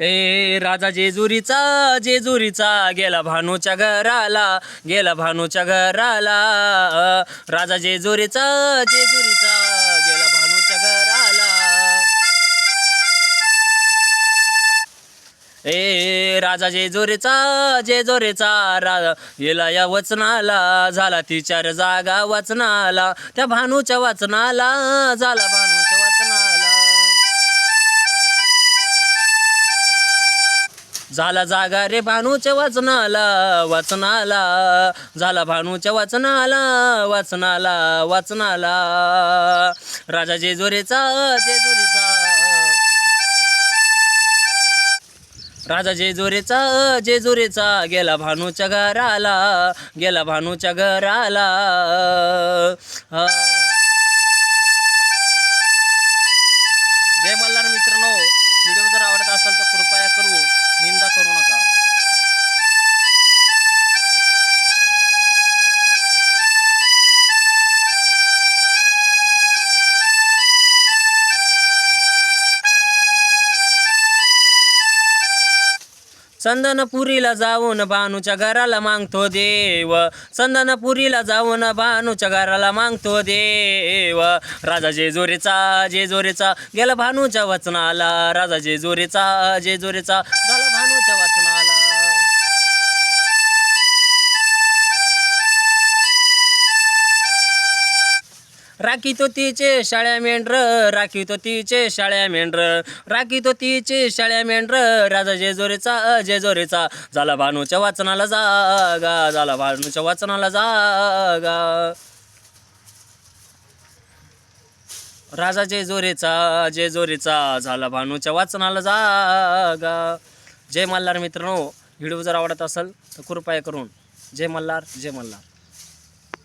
ए राजा जेजुरीचा जेजुरीचा गेला भानूच्या घराला गेला भानूच्या घराला. राजा जेजुरीचा जेजुरीचा गेला भानूच्या घराला. ए राजा जेजुरीचा जेजुरीचा राजा गेला या वचनाला झाला तिचार जागा वाचनाला. त्या भानूच्या वाचनाला झाला भानू झाला जागा रे भानूच्या वाचनाला वाचनाला. झाला भानूच्या वाचनाला वाचनाला वाचनाला. राजा जेजुरीचा जेजुरीचा. राजा जेजुरीचा जेजुरीचा. गेला भानूच्या घराला गेला भानूच्या घराला. जय मल्हार मित्रांनो व्हिडिओ जर आवडत असेल तर निंदा करू नका. चंदनपुरीला जाऊन भानूच्या घराला मागतो देव. चंदनपुरीला जाऊन भानूच्या घराला मागतो देव. राजा जेजोरेचा जेजोरेचा गेला भानूच्या वचनाला. राजा जेजोरेचा जेजोरेचा झाला राखी तो तिचे शाळ्या मेंढर राखी तो तिचे शाळ्या मेंढर. राखी तो तिचे शाळ्या मेंढर राजा जेजोरेचा जेजोरीचा. झाला भानूच्या वाचनाला जागा झाला भानूच्या वाचनाला जागा. राजा जेजोरेचा जेजोरीचा झाला भानूच्या वाचनाला जागा. जय मल्हार मित्रांनो व्हिडिओ जर आवडत असेल तर कृपया करून जय मल्हार जय मल्हार.